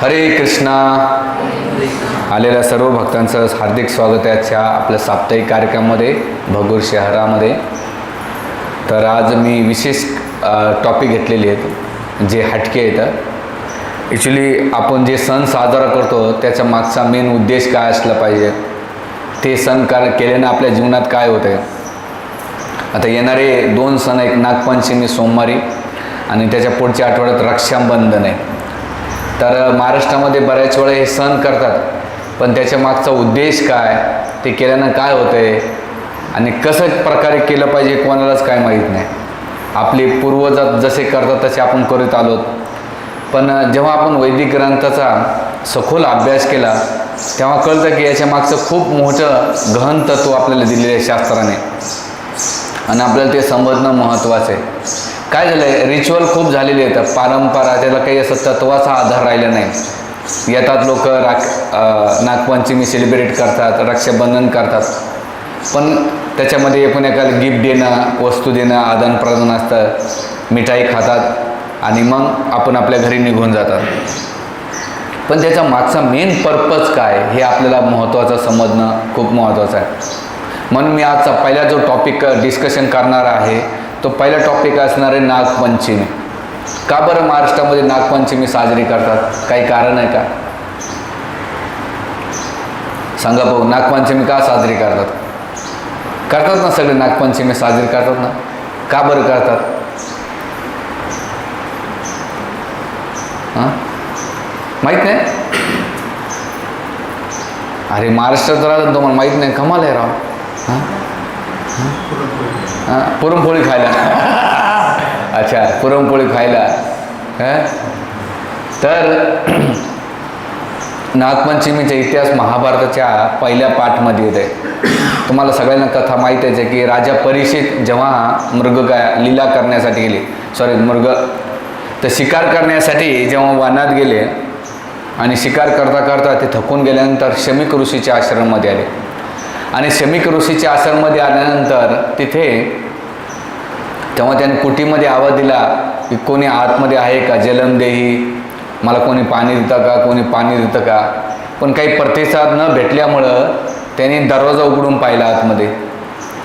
हरे कृष्णा. आलेल्या सर्व भक्तांचं हार्दिक स्वागत आहे आजच्या आपल्या साप्ताहिक कार्यक्रमामध्ये भगूर शहरामध्ये. तर आज मी विशेष टॉपिक घेतलेले आहेत जे हटके आहेत ॲक्च्युली आपण जे सण साजरा करतो त्याच्या मागचा मेन उद्देश काय असला पाहिजे? ते सण कार केल्यानं आपल्या जीवनात काय होतं आहे आता येणारे दोन सण एक नागपंचमी सोमवारी आणि त्याच्या पुढच्या आठवड्यात रक्षाबंधन आहे. तर महाराष्ट्रामध्ये बऱ्याच वेळा हे सण करतात. पण त्याच्या मागचा उद्देश काय? ते केल्यानं काय होतं आहे आणि कसं प्रकारे केलं पाहिजे कोणालाच काय माहीत नाही. आपले पूर्वज जसे करतात तसे आपण करत आलो पण जेव्हा आपण वैदिक ग्रंथाचा सखोल अभ्यास केला तेव्हा कळतं की याच्या मागचं खूप मोठं गहन तत्व आपल्याला दिलेलं आहे शास्त्राने. आणि आपल्याला ते समजणं महत्त्वाचं आहे. काय झालं आहे रिच्युअल खूप झालेले आहेत. पारंपरा त्याला काही असं तत्वाचा आधार राहिला नाही. येतात लोक राख नागपंचमी सेलिब्रेट करतात रक्षाबंधन करतात. पण त्याच्यामध्ये एकूण एकाला गिफ्ट देणं वस्तू देणं आदानप्रदान असतं. मिठाई खातात आणि मग आपण आपल्या घरी निघून जातात. पण त्याचा मागचा मेन पर्पज काय हे आपल्याला महत्त्वाचं समजणं खूप महत्त्वाचं आहे. म्हणून मी आजचा पहिला जो टॉपिक डिस्कशन करणार आहे तो पहिला टॉपिक असणार आहे नागपंचमी. का बरं महाराष्ट्रामध्ये नागपंचमी साजरी करतात? काही कारण आहे का? सांगा भाऊ नागपंचमी का साजरी करतात? करतात ना सगळे नागपंचमी साजरी करतात ना? का बरं करतात? हां? माहीत नाही? अरे महाराष्ट्रात राहतात तुम्हाला माहीत नाही? कमाल आहे राव. हां? हां पुरणपोळी खायला. अच्छा पुरणपोळी खायला. हां? तर नागपंचमीचा इतिहास महाभारताच्या पहिल्या पाठमध्ये येते. तुम्हाला सगळ्यांना कथा माहीत आहे की राजा परीक्षित जेव्हा मृग काय लीला करण्यासाठी गेले. सॉरी मृग. तर शिकार करण्यासाठी जेव्हा वनात गेले आणि शिकार करता करता ते थकून गेल्यानंतर शमिक ऋषीच्या आश्रममध्ये आले. आणि शमिक ऋषीच्या आश्रममध्ये आल्यानंतर तिथे तेव्हा त्याने कुटीमध्ये आवाज दिला की कोणी आतमध्ये आहे का? जलमदेही मला कोणी पाणी देतं का? कोणी पाणी देतं का? पण काही प्रतिसाद न भेटल्यामुळं त्याने दरवाजा उघडून पाहिला आतमध्ये.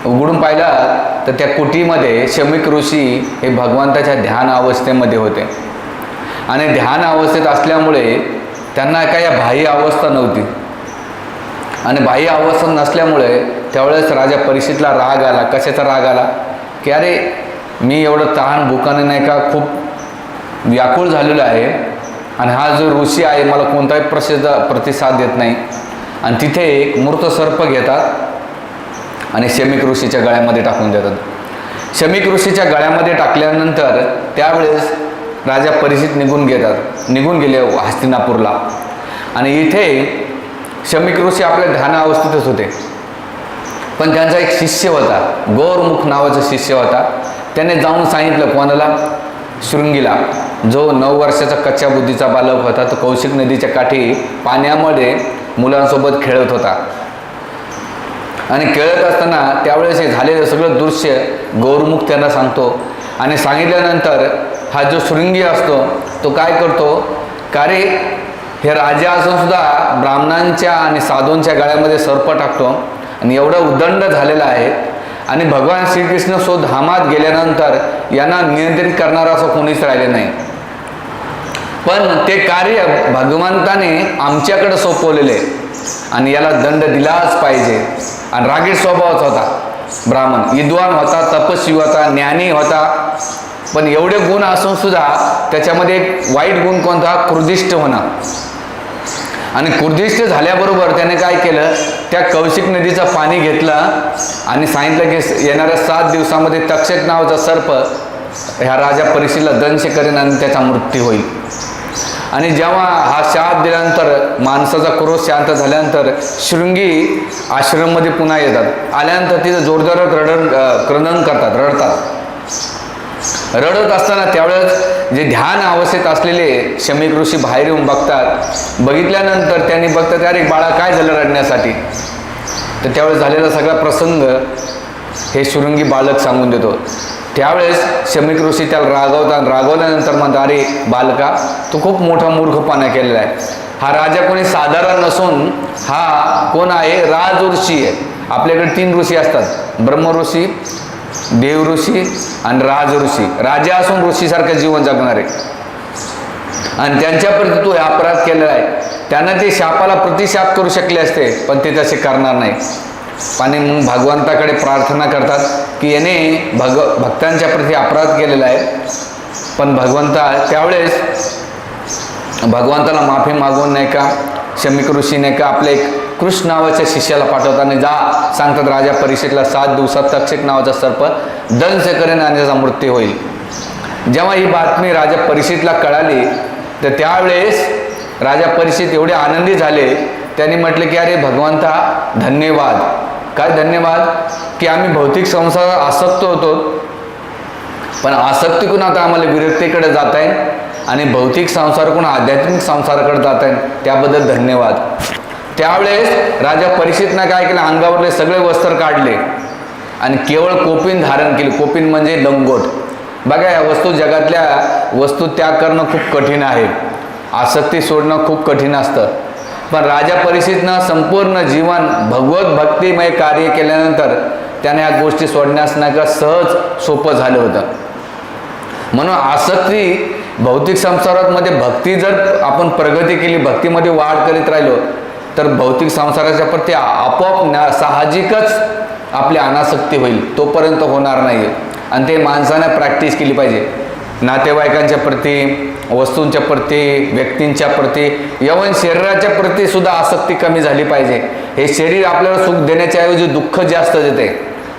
उघडून पाहिला तर त्या कुटीमध्ये शमिक ऋषी हे भगवंताच्या ध्यान अवस्थेमध्ये होते. आणि ध्यान अवस्थेत असल्यामुळे त्यांना काही बाह्य अवस्था नव्हती. आणि बाह्य अवस्था नसल्यामुळे त्यावेळेस राजा परीक्षितला राग आला. कशाचा राग आला? की अरे मी एवढं तहान भुकाने नाही का खूप व्याकुळ झालेलो आहे. आणि हा जो ऋषी आहे मला कोणताही प्रसिद्ध प्रतिसाद देत नाही. आणि तिथे एक मूर्त सर्प घेतात आणि शमिक ऋषीच्या गळ्यामध्ये टाकून देतात. शमिक ऋषीच्या गळ्यामध्ये टाकल्यानंतर त्यावेळेस राजा परिषित निघून घेतात. निघून गेले हस्तिनापूरला. आणि इथे शमिक ऋषी आपल्या ध्यान अवस्थेतच होते. पण त्यांचा एक शिष्य होता गौरमुख नावाचा शिष्य होता. त्याने जाऊन सांगितलं कोणाला? शृंगीला. जो नऊ वर्षाचा कच्च्या बुद्धीचा बालक होता तो कौशिक नदीच्या काठी पाण्यामध्ये मुलांसोबत खेळत होता. आणि खेळत असताना त्यावेळेस हे झालेलं सगळं दृश्य गौरमुख त्यांना सांगतो. आणि सांगितल्यानंतर हा जो शृंगी असतो तो काय करतो? का रे हे राजा असून सुद्धा ब्राह्मणांच्या आणि साधूंच्या गळ्यामध्ये सर्प टाकतो आणि एवढं उदंड झालेलं आहे. आणि भगवान श्रीकृष्ण सो धामात गेल्यानंतर यांना नियंत्रित करणारं असं कोणीच राहिले नाही. पण ते कार्य भगवंताने आमच्याकडे सोपवलेले आणि याला दंड दिलाच पाहिजे. आणि रागीट स्वभावाचा होता. ब्राह्मण विद्वान होता तपस्वी होता ज्ञानी होता. पण एवढे गुण असून सुद्धा त्याच्यामध्ये एक वाईट गुण कोणता? क्रुधिष्ट होणं आणि कुर्दिष्ट झाल्याबरोबर त्याने काय केलं? त्या कौशिक नदीचं पाणी घेतलं आणि सांगितलं की येणाऱ्या सात दिवसामध्ये तक्षक नावाचा सर्प ह्या राजा परीक्षेला दंश करेन आणि त्याचा मृत्यू होईल. आणि जेव्हा हा शाप दिल्यानंतर माणसाचा क्रोध शांत झाल्यानंतर शृंगी आश्रममध्ये पुन्हा येतात. आल्यानंतर तिथं जोरदार रड क्रंदन करतात रडतात. रडत असताना त्यावेळेस जे ध्यान अवस्थेत असलेले शमीक ऋषी बाहेर येऊन बघतात बघितल्यानंतर त्यांनी बघतात अरे बाळा काय झालं रडण्यासाठी? तर त्यावेळेस झालेला सगळा प्रसंग हे शुरुंगी बालक सांगून देतो. त्यावेळेस शमीक ऋषी त्याला रागवतात रागवल्यानंतर म्हणतात अरे बालका तू खूप मोठा मूर्खपणा केलेला आहे. हा राजा कोणी साधारण नसून हा कोण आहे? राज ऋषी आहे. आपल्याकडे तीन ऋषी असतात. ब्रह्म ऋषी देव ऋषी आणि राज ऋषी. राजा असून ऋषीसारखं जीवन जगणारे. आणि त्यांच्याप्रती तू हे अपराध केलेला आहे. त्यांना ते शापाला प्रतिशाप करू शकले असते पण ते तसे करणार नाही. आणि मग भगवंताकडे प्रार्थना करतात की याने भग भक्तांच्या प्रती अपराध केलेला आहे. पण भगवंता त्यावेळेस भगवंताला माफी मागवून नाही का? शमिक ऋषीने का आपल्या एक कृष्ण नावाच्या शिष्याला पाठवतात आणि जा सांगतात राजा परीक्षेतला सात दिवसात तक्षक नावाचा सर्प दंश करेन आणि त्याचा मृत्यू होईल. जेव्हा ही बातमी राजा परीक्षितला कळाली तर त्यावेळेस राजा परीक्षित एवढे आनंदी झाले त्यांनी म्हटले की अरे भगवंता धन्यवाद. काय धन्यवाद? की आम्ही भौतिक संसारात आसक्त होतो. पण आसक्तीकडून आता आम्हाला विरक्तीकडे जात आहे आणि भौतिक संसारकडून आध्यात्मिक संसाराकडे जात आहे त्याबद्दल धन्यवाद. त्यावेळेस राजा परीक्षितनं काय केलं? अंगावरले सगळे वस्त्र काढले. आणि केवळ कोपिन धारण केली. कोपिन म्हणजे लंगोट. बघा या वस्तू जगातल्या वस्तू त्याग करणं खूप कठीण आहे. आसक्ती सोडणं खूप कठीण असतं. पण राजा परिषदनं संपूर्ण जीवन भगवत भक्तिमय कार्य केल्यानंतर त्याने या गोष्टी सोडण्यास नाही का सहज सोपं झालं होतं. म्हणून आसक्ती भौतिक संसारामध्ये भक्ती जर आपण प्रगती केली भक्तीमध्ये वाढ करीत राहिलो तर भौतिक संसाराच्या प्रती आपोआप साहजिकच आपली अनासक्ती होईल तोपर्यंत होणार नाही आणि ते माणसाने प्रॅक्टिस केली पाहिजे. नातेवाईकांच्या प्रती वस्तूंच्या प्रती व्यक्तींच्या प्रती यवन शरीराच्या प्रती सुद्धा आसक्ती कमी झाली पाहिजे. हे शरीर आपल्याला सुख देण्याच्या ऐवजी दुःख जास्त देते.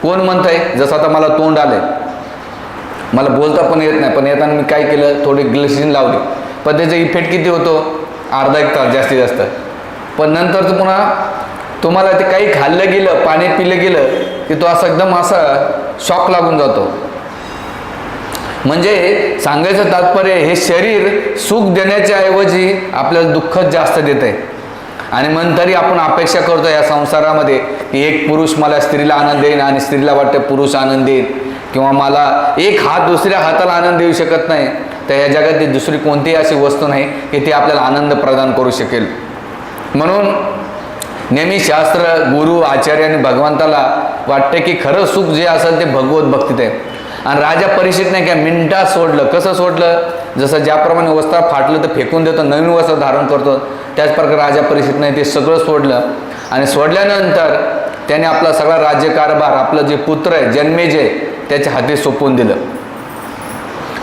कोण म्हणतंय? जसं आता मला तोंड आलं मला बोलता पण येत नाही पण येताना मी काय केलं थोडी ग्लिसिन लावली. पण त्याचा इफेक्ट किती होतो? अर्धा एक तास जास्तीत जास्त. पण नंतर तो पुन्हा तुम्हाला ते काही खाल्लं गेलं पाणी पिलं गेलं की तो असा एकदम असा शॉक लागून जातो. म्हणजे सांगायचं तात्पर्य हे शरीर सुख देण्याच्या ऐवजी आपल्याला दुःखच जास्त देत आहे आणि मग तरी आपण अपेक्षा करतो या संसारामध्ये की एक पुरुष मला स्त्रीला आनंद देईन आणि स्त्रीला वाटतं पुरुष आनंद देईन. किंवा मला एक हात दुसऱ्या हाताला आनंद देऊ शकत नाही तर या जगात दुसरी कोणतीही अशी वस्तू नाही की ती आपल्याला आनंद प्रदान करू शकेल. म्हणून नेहमी शास्त्र गुरु आचार्य आणि भगवंताला वाटते की खरं सुख जे असेल ते भगवत भक्तीत आहे. आणि राजा परिषद नाही काय मिनटात सोडलं. कसं सोडलं? जसं ज्याप्रमाणे वस्त्र फाटलं तर फेकून देतो नवीन वस्त्र धारण करतो त्याच प्रकारे राजा परिषद नाही ते सगळं सोडलं. आणि सोडल्यानंतर त्याने आपला सगळा राज्यकारभार आपलं जे पुत्र आहे जन्मेजय त्याच्या हाती सोपवून दिलं.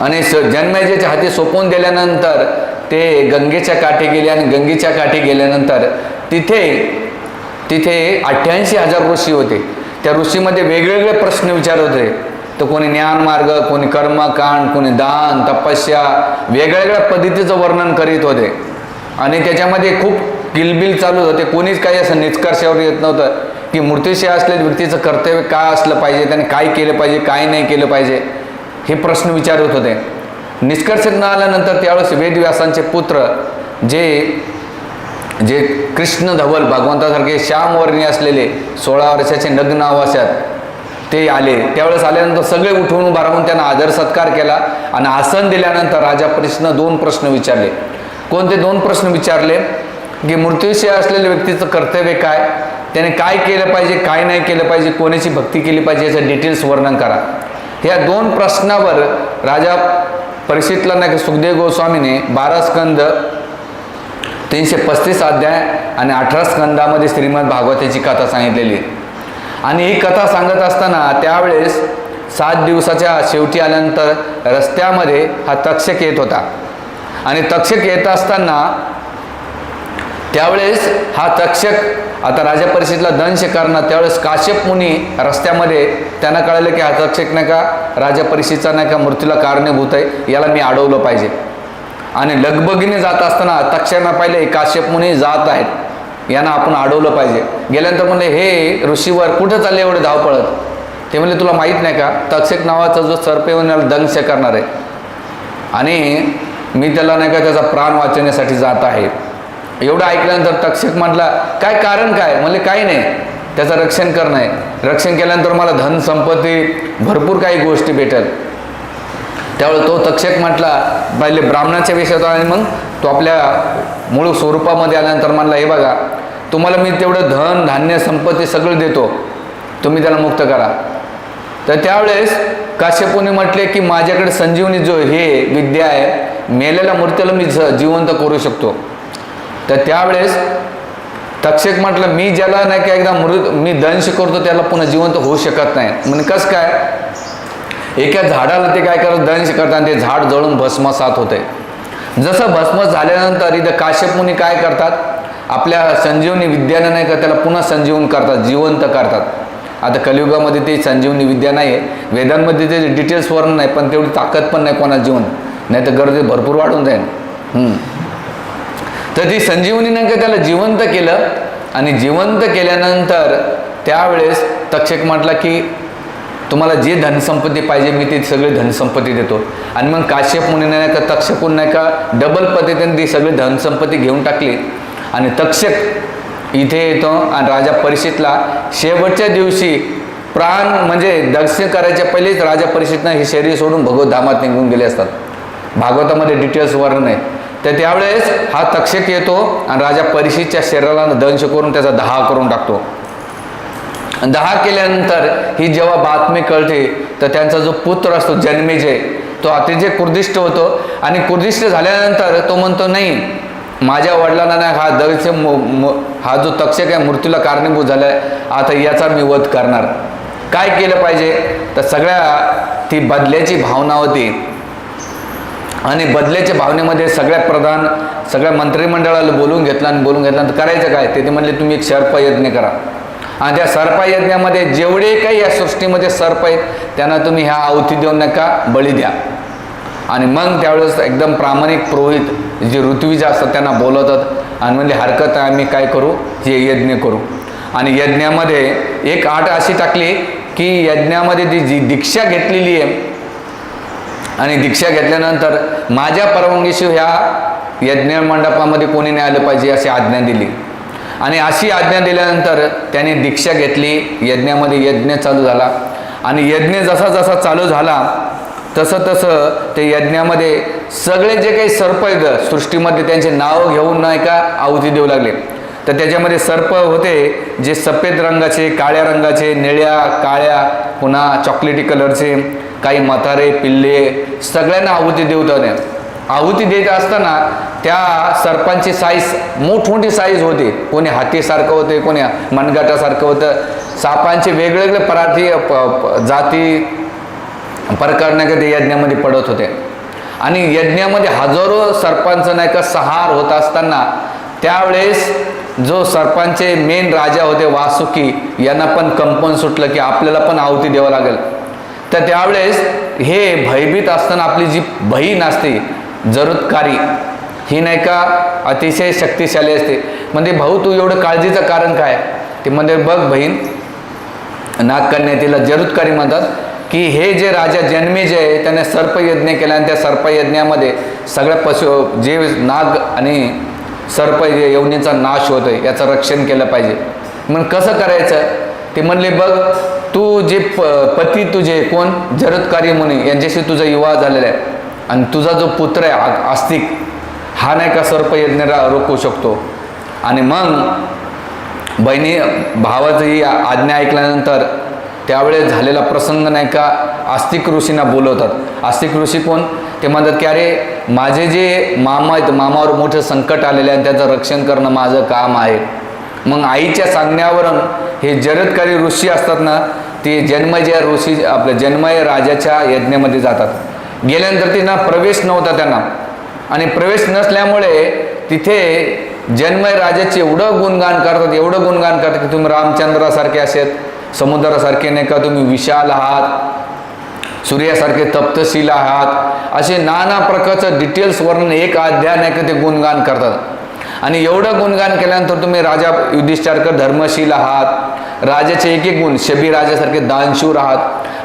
आणि स जन्मेजेच्या हाती सोपवून दिल्यानंतर ते गंगेच्या काठी गेले आणि गंगेच्या काठी गेल्यानंतर तिथे तिथे अठ्ठ्याऐंशी हजार ऋषी होते. त्या ऋषीमध्ये वेगवेगळे प्रश्न विचारत होते. तर कोणी ज्ञानमार्ग कोणी कर्मकांड कोणी दान तपस्या वेगवेगळ्या पद्धतीचं वर्णन करीत होते. आणि त्याच्यामध्ये खूप किलबिल चालू होते. कोणीच काही असं निष्कर्षावर येत नव्हतं. की मूर्तीशी असलेल्या व्यक्तीचं कर्तव्य काय असलं पाहिजे त्याने काय केलं पाहिजे काय नाही केलं पाहिजे हे प्रश्न विचारत होते. निष्कर्ष न आल्यानंतर त्यावेळेस वेदव्यासांचे पुत्र जे जे कृष्ण धवल भगवंतासारखे श्यामवर्णी असलेले सोळा वर्षाचे नग्न आवासात ते आले. त्यावेळेस आल्यानंतर सगळे उठून उभारून त्यांना आदर सत्कार केला आणि आसन दिल्यानंतर राजा परिषदनं दोन प्रश्न विचारले. कोणते दोन प्रश्न विचारले? की मृत्यूशी असलेल्या व्यक्तीचं कर्तव्य काय? त्याने काय केलं पाहिजे काय नाही केलं पाहिजे कोणाची भक्ती केली पाहिजे याचं डिटेल्स वर्णन करा. ह्या दोन प्रश्नावर राजा परिषदला नाही सुखदेव गोस्वामीने बारा स्कंद तीनशे पस्तीस अध्याय आणि अठरा स्कंदामध्ये श्रीमद भागवताची कथा सांगितलेली आणि ही कथा सांगत असताना त्यावेळेस सात दिवसाच्या शेवटी आल्यानंतर रस्त्यामध्ये हा तक्षक येत होता. आणि तक्षक येत असताना त्यावेळेस हा तक्षक आता राजा परिषदेला दंश करणं त्यावेळेस काश्यप मुनी रस्त्यामध्ये त्यांना कळलं की हा तक्षक नाही का राजा परिषदेचा नाही का मृत्यूला कारणीभूत आहे याला मी अडवलं पाहिजे. आणि लगबगीने जात असताना तक्षकांना पाहिले काश्यप मुनी जात आहेत यांना आपण अडवलं पाहिजे. गेल्यानंतर म्हणले हे ऋषीवर कुठं चालले एवढे धावपळत? ते म्हणले तुला माहीत नाही का तक्षक नावाचा जो सर्प येऊन याला दंश करणार आहे. आणि मी त्याला नाही का त्याचा प्राण वाचवण्यासाठी जात आहे. एवढं ऐकल्यानंतर तक्षक म्हटला काय कारण काय? म्हणले काही नाही. त्याचं रक्षण करणं. आहे रक्षण केल्यानंतर मला धन संपत्ती भरपूर काही गोष्टी भेटल. त्यावेळेस तो तक्षक म्हटला पहिले ब्राह्मणाच्या विषयात आणि मग? तो आपल्या मूळ स्वरूपामध्ये आल्यानंतर म्हणला हे बघा तुम्हाला मी तेवढं धन धान्य संपत्ती सगळं देतो. तुम्ही त्याला मुक्त करा. तर त्यावेळेस काश्यपूने म्हटले की माझ्याकडे संजीवनी जो हे विद्या आहे मेलेल्या मूर्तीला मी ज- जिवंत करू शकतो. तर त्यावेळेस तक्षक म्हटलं मी ज्याला नाही का एकदा मृत मी दंश करतो त्याला पुन्हा जिवंत होऊ शकत नाही. म्हणजे कसं काय? एका झाडाला ते काय करत दंश करतात ते झाड जळून भस्मसात होते. जसं भस्म झाल्यानंतर इथं काश्यप मुनी काय करतात? आपल्या संजीवनी विद्याने नाही का त्याला पुन्हा संजीवन करतात जिवंत करतात. आता कलियुगामध्ये ते संजीवनी विद्या नाही आहे वेदांमध्ये ते डिटेल्स वर्णन नाही पण तेवढी ताकद पण नाही कोणा जीवन नाही तर गर्दी भरपूर वाढून जाईल. तर ती संजीवनी नाही का त्याला जिवंत केलं आणि जिवंत केल्यानंतर त्यावेळेस तक्षक म्हटला की तुम्हाला जे धनसंपत्ती पाहिजे मी ती सगळी धनसंपत्ती देतो. आणि मग काश्यप मुनी नाही का तक्षकून नाही का डबल पद्धतीने ती सगळी धनसंपत्ती घेऊन टाकली. आणि तक्षक इथे येतो आणि राजा परिषदला शेवटच्या दिवशी प्राण म्हणजे दर्शन करायच्या पहिलेच राजा परिषदनं हे शरीर सोडून भगवत धामात निघून गेले असतात. भागवतामध्ये डिटेल्स वर्णन आहे. तर त्यावेळेस हा तक्षक येतो आणि राजा परिषदच्या शरीराला दंश करून त्याचा दहा करून टाकतो. दहा केल्यानंतर ही जेव्हा बातमी कळते तर त्यांचा जो पुत्र असतो जन्मेजय तो अतिशय कुर्दिष्ट होतो. आणि कुर्दिष्ट झाल्यानंतर तो म्हणतो नाही माझ्या वडिलांना नाही हा दरचे हा जो तक्षक आहे मृत्यूला कारणीभूत झाला आहे आता याचा मी वध करणार. काय केलं पाहिजे? तर सगळ्या ती बदल्याची भावना होती. आणि बदल्याच्या भावनेमध्ये सगळ्यात प्रधान सगळ्या मंत्रिमंडळाला बोलून घेतलं आणि बोलून घेतल्यानंतर करायचं काय? ते ते म्हणले तुम्ही एक सर्पयज्ञ करा. आणि त्या सर्पयज्ञामध्ये जेवढे काही या सृष्टीमध्ये सर्प आहेत त्यांना तुम्ही ह्या आवती देऊन नका बळी द्या. आणि मग त्यावेळेस एकदम प्रामाणिक पुरोहित जे ऋत्विज असतात त्यांना बोलवतात आणि म्हणजे हरकत आहे आम्ही काय करू? हे यज्ञ करू. आणि यज्ञामध्ये एक आठ अशी टाकली की यज्ञामध्ये जी जी दीक्षा घेतलेली आहे आणि दीक्षा घेतल्यानंतर माझ्या परवानगीशिवाय ह्या यज्ञ मंडपामध्ये कोणी नाही आलं पाहिजे अशी आज्ञा दिली. आणि अशी आज्ञा दिल्यानंतर त्याने दीक्षा घेतली यज्ञामध्ये यज्ञ चालू झाला. आणि यज्ञ जसा जसा चालू झाला तसं तसं ते यज्ञामध्ये सगळे जे काही सर्प आहेत सृष्टीमध्ये त्यांचे नाव घेऊन नाही का आहुती देऊ लागले. तर त्याच्यामध्ये सर्प होते जे सफेद रंगाचे काळ्या रंगाचे निळ्या काळ्या पुन्हा चॉकलेटी कलरचे काही म्हातारे पिल्ले सगळ्यांना आहुती देऊ होते आहुती देत असताना त्या सर्पांची साईज मोठमोठी साईज होती. कोणी हातीसारखं होते कोणी मनगटासारखं होतं. सापांचे वेगवेगळे पराठी प- जाती प्रकार यज्ञामध्ये पडत होते. आणि यज्ञामध्ये हजारो सर्पांचं नाही का सहार होत असताना त्यावेळेस जो सर्पांचे मेन राजा होते वासुकी यांना पण कंपन सुटलं की आपल्याला पण आहुती द्यावं लागेल. तर त्यावेळेस हे भयभीत असताना आपली जी बहीण असते जरुतकारी ही नाही का अतिशय शक्तिशाली असते. म्हणजे भाऊ तू एवढं काळजीचं कारण काय? ते म्हणजे बघ बहीण नागकन्या तिला जरुतकारी म्हणतात की हे जे राजा जन्मे जे आहे त्याने सर्पयज्ञ केला आणि त्या सर्पयज्ञामध्ये सगळ्या पशु जे नाग आणि सर्प यवनीचा नाश होतोय याचं रक्षण केलं पाहिजे. मग कसं करायचं? ते म्हणले बघ तू जे प पती तुझे कोण? जरदकारी मुनी यांच्याशी तुझा विवाह झालेला आहे. आणि तुझा जो पुत्र आहे आस्तिक हा नाही का सर्पयज्ञाला रोखू शकतो. आणि मग बहिणी भावाचं ही आज्ञा ऐकल्यानंतर त्यावेळेस झालेला प्रसंग नाही का आस्तिक ऋषींना बोलवतात. आस्तिक ऋषी कोण? ते म्हणतात की अरे माझे जे मामा आहेत मामावर मोठं संकट आलेले आहे आणि त्याचं रक्षण करणं माझं काम आहे. मग आईच्या सांगण्यावरून हे जरदकारी ऋषी असतात ना ते जन्मजय ऋषी आपल्या जन्मय राजाच्या यज्ञामध्ये जातात. गेल्यानंतर त्यांना प्रवेश नव्हता त्यांना. आणि प्रवेश नसल्यामुळे तिथे जन्मय राजाचे एवढं गुणगान करतात एवढं गुणगान करतात की तुम्ही रामचंद्रासारखे असेल समुद्रासारखे नाही का तुम्ही विशाल आहात सूर्यासारखे तप्तशील आहात असे नाना प्रकारचं डिटेल्स वर्णन एक अध्याय नाही का ते गुणगान करतात. आणि एवढं गुणगान केल्यानंतर तुम्ही राजा युधिष्ठारकर धर्मशील आहात. राजाचे एक एक गुण शबी राजासारखे दानशूर आहात.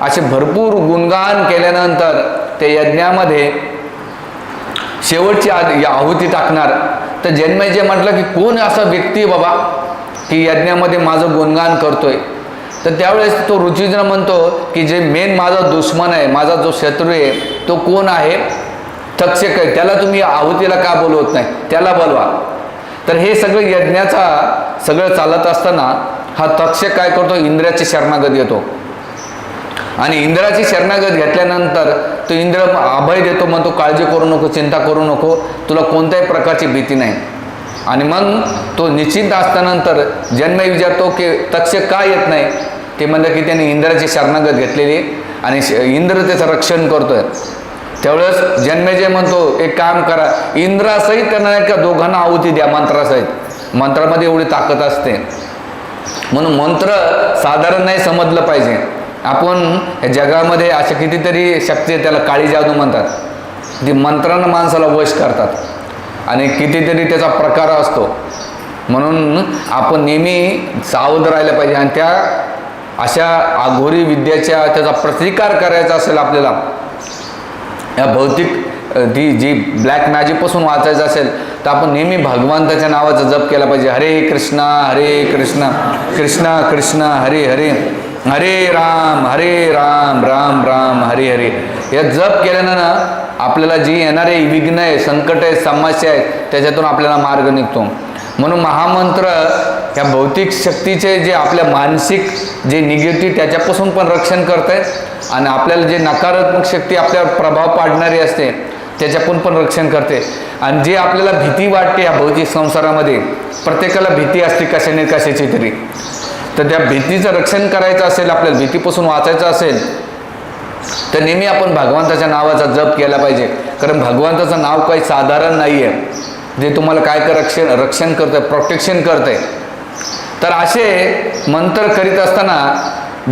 असे भरपूर गुणगान केल्यानंतर ते यज्ञामध्ये शेवटची आधी या आहुती टाकणार. तर जन्मय जे म्हटलं की कोण असा व्यक्ती बाबा की यज्ञामध्ये माझं गुणगान करतोय? तर त्यावेळेस तो रुचिंद्र म्हणतो की जे मेन माझा दुश्मन आहे माझा जो शत्रू आहे तो कोण आहे? तक्षक आहे. त्याला तुम्ही आहुतीला का बोलवत नाही? त्याला बोलवा. तर हे सगळं यज्ञाचा सगळं चालत असताना हा तक्षक काय करतो? इंद्राची शरणागत येतो आणि इंद्राची शरणागत घेतल्यानंतर तो इंद्र अभय देतो म्हणतो काळजी करू नको चिंता करू नको तुला कोणत्याही प्रकारची भीती नाही. आणि मग तो निश्चिंत असल्यानंतर जन्म विचारतो की तक्षक का येत नाही? ते म्हणलं की त्याने इंद्राची शरणागत घेतलेली आणि श- इंद्र त्याचं रक्षण करतोय. त्यावेळेस जन्मेजय म्हणतो एक काम करा. इंद्रासहित त्यांना नाही का दोघांना आहुती द्या मंत्रासहित. मंत्रामध्ये एवढी ताकद असते. म्हणून मंत्र साधारण नाही समजलं पाहिजे. आपण जगामध्ये अशा कितीतरी शक्ती आहे त्याला काळी जादू म्हणतात. ती मंत्रानं माणसाला वश करतात. आणि कितीतरी त्याचा प्रकार असतो. म्हणून आपण नेहमी सावध राहिलं पाहिजे. आणि त्या अशा आघोरी विद्येच्या त्याचा प्रतिकार करायचा असेल आपल्याला या भौतिक ती जी ब्लॅक मॅजिकपासून वाचायचं असेल तर आपण नेहमी भगवंताच्या नावाचा जप केला पाहिजे. हरे कृष्णा हरे कृष्णा कृष्णा कृष्णा हरे हरे हरे राम हरे राम राम राम हरे हरे. या जप केल्यानं ना आपल्याला जी येणारे विघ्न आहे संकट आहे समस्या आहेत त्याच्यातून आपल्याला मार्ग निघतो. म्हणून महामंत्र ह्या भौतिक शक्तीचे जे आपल्या मानसिक जे निगेटिव्ह त्याच्यापासून पण रक्षण करत आहे आणि आपल्याला जे नकारात्मक शक्ती आपल्यावर प्रभाव पाडणारी असते त्याच्यातून पण रक्षण करते. आणि जे आपल्याला भीती वाटते या भौतिक संसारामध्ये प्रत्येकाला भीती असते कशाने कशाची तरी. तर त्या भीतीचं रक्षण करायचं असेल आपल्याला भीतीपासून वाचायचं असेल तर नेहमी आपण भगवंताच्या नावाचा जप केला पाहिजे. कारण भगवंताचं नाव काही साधारण नाही आहे जे तुम्हाला काय काय रक्षण रक्षण करतं प्रोटेक्शन करतं आहे तर असे मंत्र करीत असताना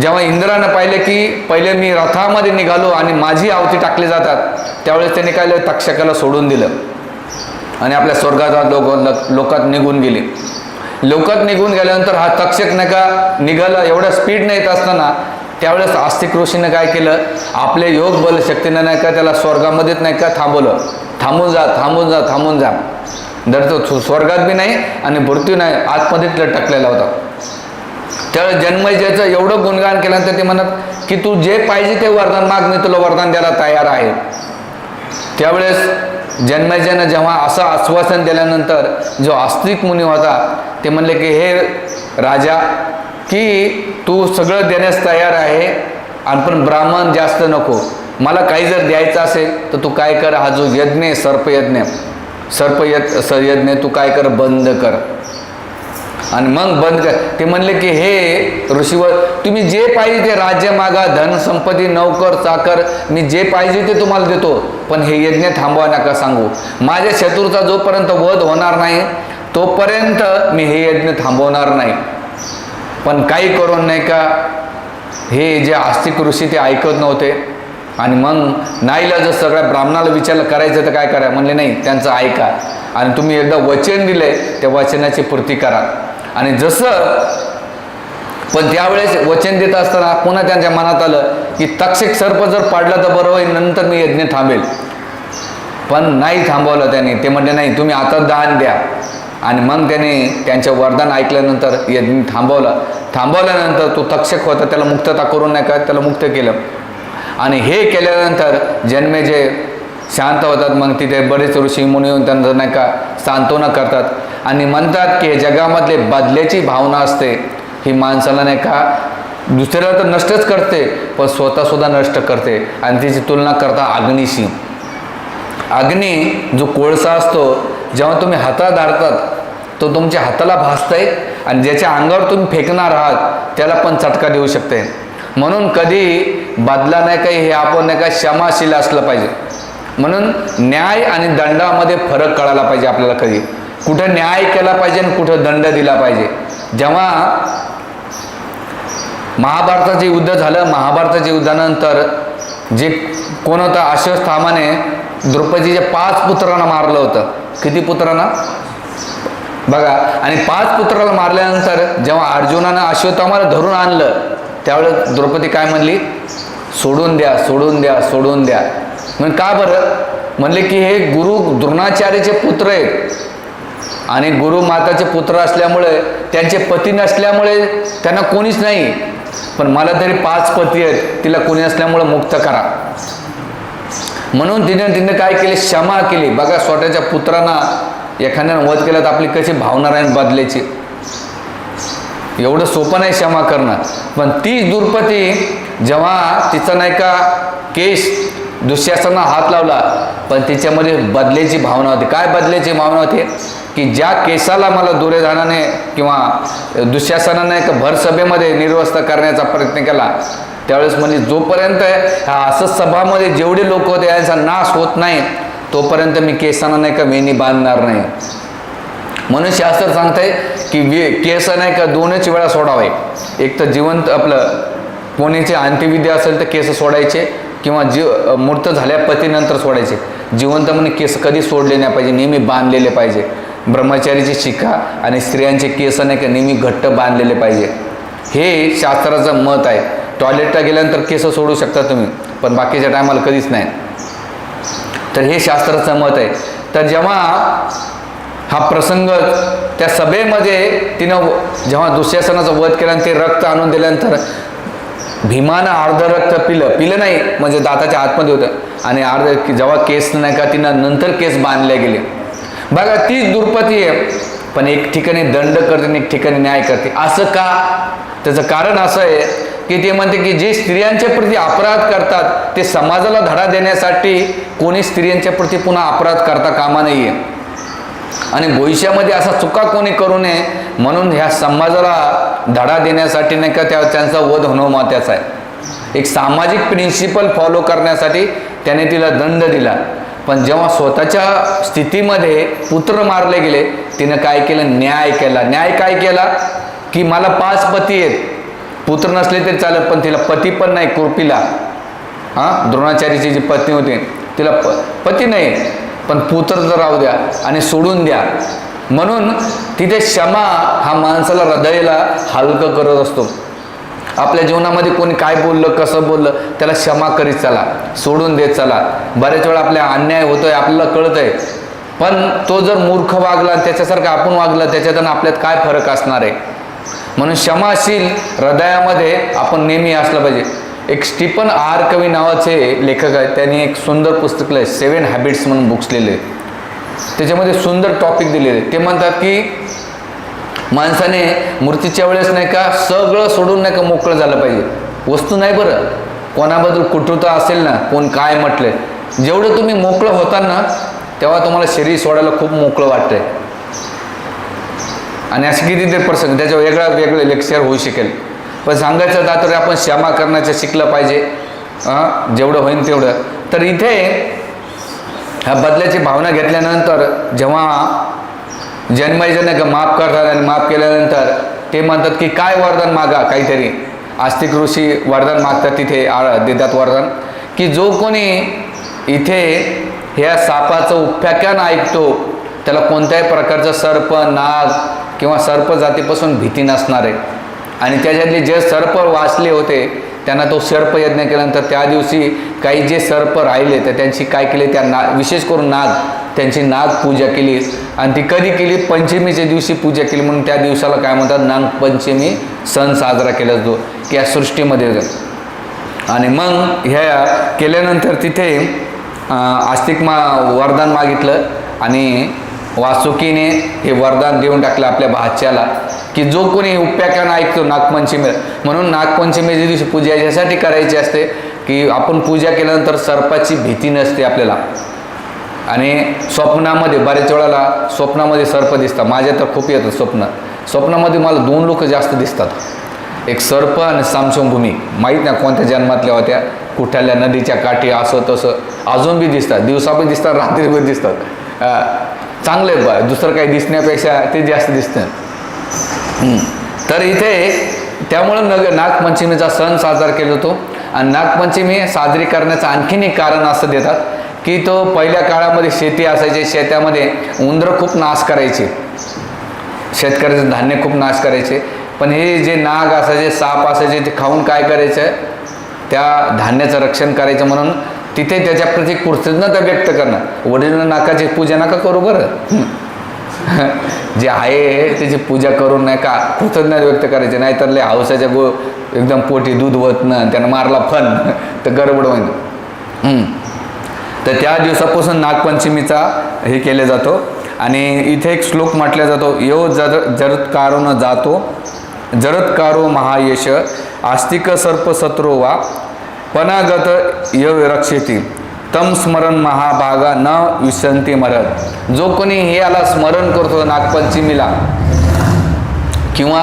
जेव्हा इंद्रानं पाहिले की पहिले मी रथामध्ये निघालो आणि माझी आवती टाकली जातात त्यावेळेस त्याने काय तक्षकाला सोडून दिलं. आणि आपल्या स्वर्गात लोक लोकात निघून गेले. लोकात निघून गेल्यानंतर हा तक्षक नका निघाला एवढ्या स्पीड येत असताना त्यावेळेस आस्तिक ऋषीनं काय केलं? आपले योग बल शक्तीनं नाही का त्याला स्वर्गामध्येच नाही का थांबवलं? थांबून जा थांबून जा थांबून जा. दर तो स्वर्गात बी नाही आणि मृत्यू नाही आतमध्येच लटकलेला होता. त्यावेळेस जन्मजयाचं एवढं गुणगान केल्यानंतर ते म्हणत की तू जे पाहिजे ते वरदान माग मी तुला वरदान द्यायला तयार आहे. त्यावेळेस जन्मजयानं जेव्हा असं आश्वासन दिल्यानंतर जो आस्तिक मुनी होता ते म्हणले की हे राजा की तू सगळं देण्यास तयार आहे आणि पण ब्राह्मण जास्त नको. मला काही जर द्यायचं असेल तर तू काय कर? हा जो यज्ञ आहे सर्पयज्ञ. सर्पयज्ञ स यज्ञ तू काय कर? बंद कर. आणि मग बंद कर. ते म्हणले की हे ऋषीवर तुम्ही जे पाहिजे ते राज्य मागा. धन संपत्ती नौकर चाकर मी जे पाहिजे ते तुम्हाला देतो. पण हे यज्ञ थांबवा नका सांगू. माझ्या शत्रूचा जोपर्यंत वध होणार नाही तोपर्यंत मी हे यज्ञ थांबवणार नाही. पण काही करून नाही का हे जे आस्तिक ऋषी ते ऐकत नव्हते. आणि मग नाईला जर सगळ्या ब्राह्मणाला विचारलं करायचं तर काय करा? म्हणले नाही त्यांचं ऐका. आणि तुम्ही एकदा वचन दिले त्या वचनाची पूर्ती करा. आणि जसं पण त्यावेळेस वचन देत असताना पुन्हा त्यांच्या मनात आलं की तक्षक सर्प जर पाडला तर बरं होईल नंतर मी यज्ञ थांबेल. पण नाही थांबवलं त्यांनी. ते म्हणले नाही तुम्ही आता दान द्या. आणि मग त्याने त्यांचं वरदान ऐकल्यानंतर यज्ञ थांबवलं. थांबवल्यानंतर तो तक्षक होता त्याला मुक्तता करून नाही का त्याला मुक्त केलं. आणि हे केल्यानंतर जन्मे जे शांत होतात मग तिथे बरेच ऋषी मुनी येऊन त्यांना नाही का सांत्वना करतात. आणि म्हणतात की जगामधले बदल्याची भावना असते. ही माणसाला नाही का दुसऱ्याला तर नष्टच करते पण स्वतःसुद्धा नष्ट करते. आणि तिची तुलना करता अग्नीशी. अग्नी जो कोळसा असतो जेव्हा तुम्ही हातात धाडतात तो तुमच्या हाताला भासतंय आणि ज्याच्या अंगावर तुम्ही फेकणार आहात त्याला पण चटका देऊ शकते. म्हणून कधी बदला नाही काही हे आपण नाही का क्षमाशील असलं पाहिजे. म्हणून न्याय आणि दंडामध्ये फरक कळायला पाहिजे आपल्याला कधी. कुठं न्याय केला पाहिजे आणि कुठं दंड दिला पाहिजे. जेव्हा महाभारताचे युद्ध झालं महाभारताच्या युद्धानंतर जे कोण होतं अश्वस्थामाने द्रौपदीच्या पाच पुत्रांना मारलं होतं. किती पुत्रांना? बघा आणि पाच पुत्राला मारल्यानंतर जेव्हा अर्जुनानं अश्वत्थामाला धरून आणलं त्यावेळेस द्रौपदी काय म्हणली? सोडून द्या सोडून द्या सोडून द्या. मग का बरं? म्हणले की हे गुरु द्रोणाचार्याचे पुत्र आहेत. आणि गुरु माताचे पुत्र असल्यामुळे त्यांचे पती नसल्यामुळे त्यांना कोणीच नाही. पण मला तरी पाच पती आहेत तिला कोणी असल्यामुळे मुक्त करा. म्हणून तिने तिने काय केले? क्षमा केली. बघा स्वतःच्या पुत्रांना एखाद्यानं वध केला तर आपली कशी भावना राहील बदल्याची एवढं सोपं नाही क्षमा करणं. पण ती दुर्पती जेव्हा तिचा नाही का केस दुःशासनाला हात लावला पण तिच्यामध्ये बदलेची भावना होती. काय बदलेची भावना होती? की ज्या केसाला मला दुर्योधनाने किंवा दुःशासनाने एक भर निर्वस्त करण्याचा प्रयत्न केला त्यावेळेस म्हणजे जोपर्यंत असं सभामध्ये जेवढे लोक होते यांचा नाश होत नाही तोपर्यंत मी केसांना नाही का वेणी बांधणार नाही. म्हणून शास्त्र सांगतंय की वे केस नाही का दोनच वेळा सोडावे. एक तर जिवंत आपलं कोणीचे अंत्यविधी असेल तर केस सोडायचे किंवा जीव मूर्त झाल्या पतीनंतर सोडायचे. जिवंत म्हणे केस कधी सोडले नाही पाहिजे नेहमी बांधलेले पाहिजे. ब्रह्मचारीची शिका आणि स्त्रियांचे केस नाही का नेहमी घट्ट बांधलेले पाहिजे. हे शास्त्राचं मत आहे. टॉयलेटला गेल्यानंतर केस सोडू शकता तुम्ही पण बाकीच्या टायमाला कधीच नाही. तर हे शास्त्राचं मत आहे. तर जेव्हा हा प्रसंग त्या सभेमध्ये तिनं जेव्हा दुःशासनाचा वध केलं आणि ते रक्त आणून दिल्यानंतर भीमानं अर्ध रक्त पिलं पिलं नाही म्हणजे दाताच्या आतमध्ये होतं. आणि अर्ध जेव्हा केस नाही का तिनं नंतर केस बांधले गेले. बघा तीच दुर्पती आहे पण एक ठिकाणी दंड करते आणि एक ठिकाणी न्याय करते. असं का? त्याचं कारण असं आहे की ते म्हणते की जे स्त्रियांच्या प्रती अपराध करतात ते समाजाला धडा देण्यासाठी कोणी स्त्रियांच्या प्रती पुन्हा अपराध करता कामा नाही आहे आणि भविष्यामध्ये असा चुका कोणी करू नये म्हणून ह्या समाजाला धडा देण्यासाठी नाही का त्या त्यांचा वध होणं महत्त्वाचा आहे. एक सामाजिक प्रिन्सिपल फॉलो करण्यासाठी त्याने तिला दंड दिला. पण जेव्हा स्वतःच्या स्थितीमध्ये पुत्र मारले गेले तिनं काय केलं? न्याय केला. न्याय काय केला? की मला पाच पती आहेत. पुत्र नसले तरी चालत पण तिला पती पण नाही कुर्पीला. हां? द्रोणाचार्याची जी पत्नी होती तिला प पती नाही पण पुत्र तर राहू द्या आणि सोडून द्या. म्हणून तिथे क्षमा हा माणसाला हृदयाला हलकं करत असतो. आपल्या जीवनामध्ये कोणी काय बोललं कसं बोललं त्याला क्षमा करीत चला सोडून देत चला. बऱ्याच वेळा आपल्या अन्याय होतोय आपल्याला कळत आहे पण तो जर मूर्ख वागला त्याच्यासारखं आपण वागलं त्याच्यातून आपल्यात काय फरक असणार आहे? म्हणून क्षमाशील हृदयामध्ये आपण नेहमी असलं पाहिजे. एक स्टीफन आर कवी नावाचे लेखक आहेत. त्यांनी एक सुंदर पुस्तक लिहिलं सेवन हॅबिट्स म्हणून बुक्स लिहिले त्याच्यामध्ये सुंदर टॉपिक दिलेले ते म्हणतात की माणसाने मूर्तीच्या वेळेस नाही का सगळं सोडून नाही का मोकळं झालं पाहिजे. वस्तू नाही बरं. कोणाबद्दल कुटुता असेल ना कोण काय म्हटलं जेवढं तुम्ही मोकळं होताना तेव्हा तुम्हाला शरीर सोडायला खूप मोकळं वाटतंय. आणि असे कितीतरी प्रसंग त्याच्या वेगळा वेगळं लेक्चर होऊ शकेल. पण सांगायचं तात्पर्य आपण क्षमा करण्याचं शिकलं पाहिजे. जेवढं होईल तेवढं. तर इथे ह्या बदल्याची भावना घेतल्यानंतर जेव्हा जन्मायचं का माफ करतात आणि माफ केल्यानंतर ते म्हणतात की काय वरदान मागा? काहीतरी. आस्तिक ऋषी वरदान मागतात तिथे आळ देतात वरदान. की जो कोणी इथे ह्या सापाचं उप्याक्यानं ऐकतो त्याला कोणत्याही प्रकारचं सर्प नाग किंवा सर्प जातीपासून भीती नसणार. आहे आणि त्याच्यातले जे सर्प वाचले होते त्यांना तो सर्प यज्ञ केल्यानंतर त्या दिवशी काही जे सर्प राहिले तर त्यांची काय केले? त्या ना विशेष करून नाग त्यांची नाग पूजा केली. आणि ती कधी केली? पंचमीच्या दिवशी पूजा केली. म्हणून त्या दिवसाला काय म्हणतात? नागपंचमी सण साजरा केला जातो की या सृष्टीमध्ये. आणि मग ह्या केल्यानंतर तिथे आस्तिक मा वरदान मागितलं. आणि वासुकीने हे वरदान देऊन टाकलं आपल्या भाच्याला की जो कोणी उप्याकानं ऐकतो नागपंचमी म्हणून नागपंचमीच्या दिवशी पूजा याच्यासाठी करायची असते की आपण पूजा केल्यानंतर सर्पाची भीती नसते आपल्याला. आणि स्वप्नामध्ये बऱ्याच वेळाला स्वप्नामध्ये सर्प दिसतात. माझ्या तर खूप येतं स्वप्न. स्वप्नामध्ये मला दोन लोक जास्त दिसतात. एक सर्प आणि सामशंभूमी. माहीत नाही कोणत्या जन्मातल्या होत्या. कुठल्या नदीच्या काठी असं तसं. अजून बी दिसतात. दिवसा पण दिसतात रात्री पण दिसतात चांगले बा दुसरं काही दिसण्यापेक्षा ते जास्त दिसतं तर इथे त्यामुळं नग नागपंचमीचा सण साजरा केला जातो. आणि नागपंचमी साजरी करण्याचं आणखीन एक कारण असं देतात की तो पहिल्या काळामध्ये शेती असायची शेतामध्ये उंदरं खूप नाश करायचे. शेतकऱ्याचं धान्य खूप नाश करायचे. पण हे जे नाग असायचे साप असायचे ते खाऊन काय करायचं? त्या धान्याचं रक्षण करायचं म्हणून तिथे त्याच्या प्रती कृतज्ञता व्यक्त करणं. वडील नाकाची पूजा नका करू बरं. जे आहे त्याची पूजा करून नाही का कृतज्ञता व्यक्त करायची नाहीतर लय हौसाच्या गो एकदम पोटी दूध वतनं त्यानं मारला फन तर गडबड होईल. तर त्या दिवसापासून नागपंचमीचा हे केले जातो. आणि इथे एक श्लोक म्हटला जातो यो जर जरत्कारो जातो जरत्कारो महायश आस्तिक सर्प सत्रो वा पनागत य रक्षेती. तम स्मरण महाभागा न विसंती मरत जो कोणी हे याला स्मरण करतो नागपंचमीला किंवा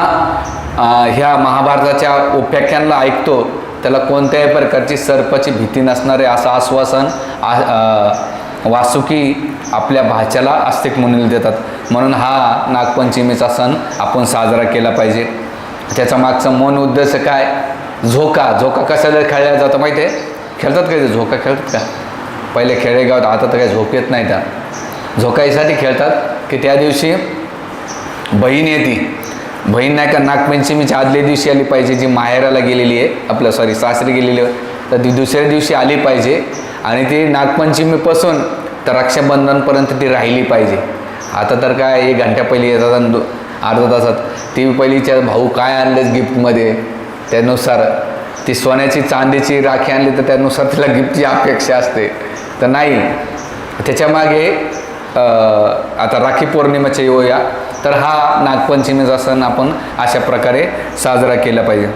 ह्या महाभारताच्या उपाख्यांना ऐकतो त्याला कोणत्याही प्रकारची सर्पाची भीती नसणारे असं आश्वासन आ वासुकी आपल्या भाच्याला आस्तिक म्हणून देतात. म्हणून हा नागपंचमीचा सण आपण साजरा केला पाहिजे. त्याचा मागचा मन उद्देश काय? झोका झोका कशाला खेळला जातं माहिती आहे खेळतात का ते झोका? खेळतात का? पहिले खेडेगावात आता तर काही झोप येत नाही त्या. झोकाईसाठी खेळतात की त्या दिवशी बहीण येते. बहीण नाही का नागपंचमीच्या आदल्या दिवशी आली पाहिजे जी माहेराला गेलेली आहे आपलं सॉरी सासरी गेलेली आहे तर ती दुसऱ्या दिवशी आली पाहिजे आणि ती नागपंचमीपासून तर रक्षाबंधनपर्यंत ती राहिली पाहिजे. आता तर काय एक घंट्या पहिली येतात आणि अर्धा तासात. ती पहिलीच्या भाऊ काय आणलेस गिफ्टमध्ये त्यानुसार ती सोन्याची चांदीची राखी आणली तर त्यानुसार तिला गिफ्टची अपेक्षा असते. तर नाही. त्याच्यामागे आता राखी पौर्णिमेचे येऊया. तर हा नागपंचमीचा सण आपण अशा प्रकारे साजरा केला पाहिजे.